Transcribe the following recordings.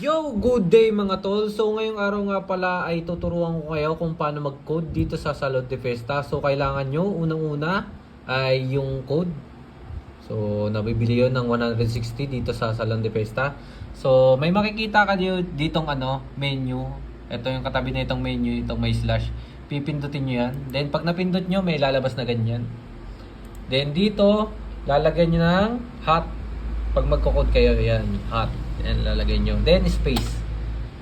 Yo, good day mga tol. So ngayong araw nga pala ay tuturuan ko kayo kung paano mag-code dito sa Salon de Festa. So kailangan nyo unang-una ay yung code. So nabibili yon ng 160 dito sa Salon de Festa. So may makikita ka dito ditong ano, menu. Ito yung katabi na itong menu, itong may slash. Pipindutin nyo yan. Then pag napindot nyo, may lalabas na ganyan. Then dito, lalagyan nyo ng hot. Pag magko-code kayo, yan, hot. Yan, lalagay nyo. Then space.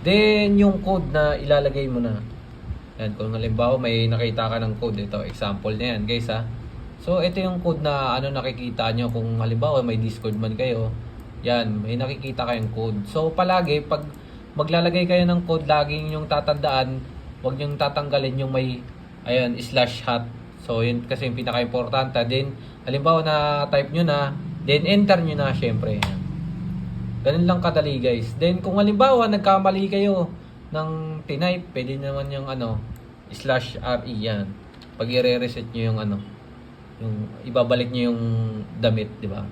Then yung code na ilalagay mo na. Yan, kung halimbawa may nakita ka ng code, ito, example na yan, guys ha. So, ito yung code na ano nakikita nyo kung halimbawa may Discord man kayo. Yan, may nakikita kayong code. So, palagi, pag maglalagay kayo ng code, laging yung tatandaan, huwag yung tatanggalin yung may, ayan, slash hot. So, yun kasi yung pinaka-importante. Then, halimbawa na type nyo na, then enter nyo na, syempre. Yan. Ganun lang kadali, guys. Then, kung halimbawa, nagkamali kayo ng tinype, pwede naman yung ano, slash RE yan. Pag i-reset nyo yung ano, yung ibabalik nyo yung damit, di ba?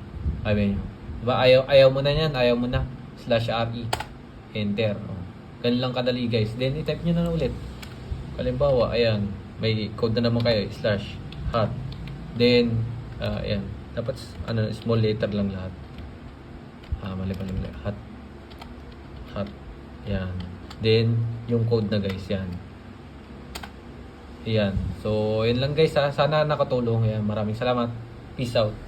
Sabi nyo. Di ba? Ayaw, ayaw mo na yan, ayaw mo na. Slash RE. Enter. Ganun lang kadali, guys. Then, i-type nyo na ulit. Halimbawa, ayan, may code na naman kayo, slash hot. Then, ah, ayan, dapat ano, small letter lang lahat. Ah, mali, mali, mali. Hot. Hot. Yan. Then, yung code na guys, yan. Yan. So, yun lang guys ha. Sana nakatulong. Yan. Maraming salamat. Peace out.